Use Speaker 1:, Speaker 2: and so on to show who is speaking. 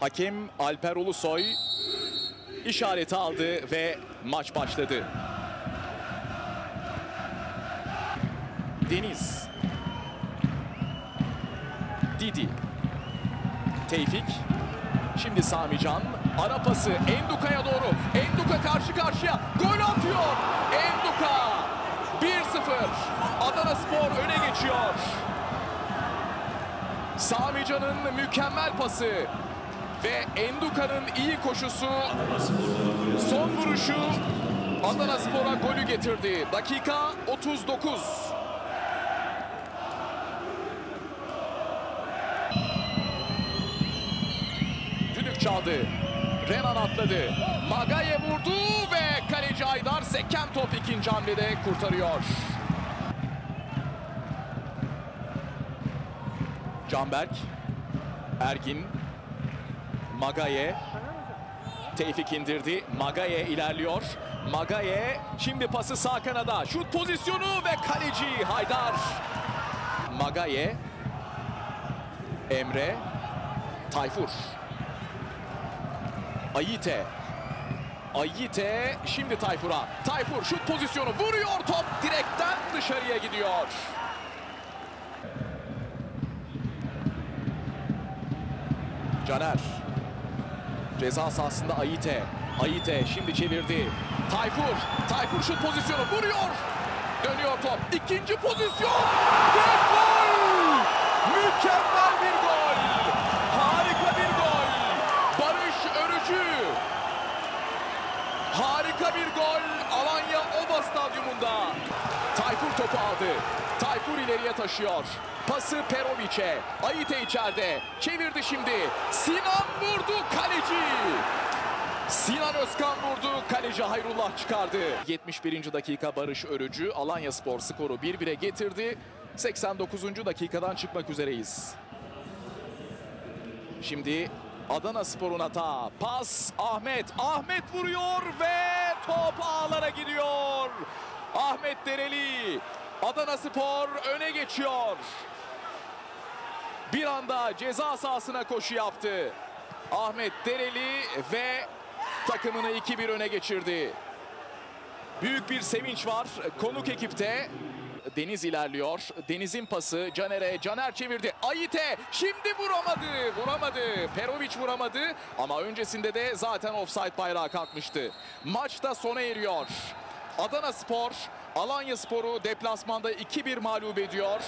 Speaker 1: Hakem Alper Ulusoy işareti aldı ve maç başladı. Deniz. Didi. Tevfik. Şimdi Samican. Ara pası Enduka'ya doğru. Enduka karşı karşıya. Gol atıyor. Enduka. 1-0. Adana Spor öne geçiyor. Samican'ın mükemmel pası ve Enduka'nın iyi koşusu son vuruşu Adana Spor'a golü getirdi. Dakika 39. Düdük çaldı. Renan atladı. Magaye vurdu ve kaleci Aydar seken top ikinci hamlede kurtarıyor. Canberk. Ergin. Magaye. Tevfik indirdi. Magaye ilerliyor. Magaye şimdi pası sağ kanada. Şut pozisyonu ve kaleci Haydar. Magaye. Emre. Tayfur. Ayite. Ayite şimdi Tayfur'a. Tayfur şut pozisyonu vuruyor top direkten dışarıya gidiyor. Caner. Ceza sahasında Ayite. Ayite şimdi çevirdi. Tayfur. Tayfur şut pozisyonu vuruyor. Dönüyor top. İkinci pozisyon. Gol! Mükemmel bir gol. Harika bir gol. Barış Örücü. Harika bir gol Alanya Oba Stadyumunda. Tayfur topu aldı. Tayfur ileriye taşıyor. Pası Perovic'e. Ayite içeride. Çevirdi şimdi. Sinan vurdu kaleci. Sinan Özkan vurdu. Kaleci Hayrullah çıkardı. 71. dakika Barış Örücü. Alanya Spor skoru 1-1'e getirdi. 89. dakikadan çıkmak üzereyiz. Şimdi Adana Spor'un hata. Pas Ahmet. Ahmet vuruyor ve top ağlara gidiyor. Ahmet Dereli. Adana Spor öne geçiyor. Bir anda ceza sahasına koşu yaptı. Ahmet Dereli ve takımını 2-1 öne geçirdi. Büyük bir sevinç var konuk ekipte. Deniz ilerliyor. Deniz'in pası Caner'e. Caner çevirdi. Ayite şimdi vuramadı. Vuramadı. Perovic vuramadı. Ama öncesinde de zaten offside bayrağı kalkmıştı. Maç da sona eriyor. Adana Spor, Alanya Spor'u deplasmanda 2-1 mağlup ediyor.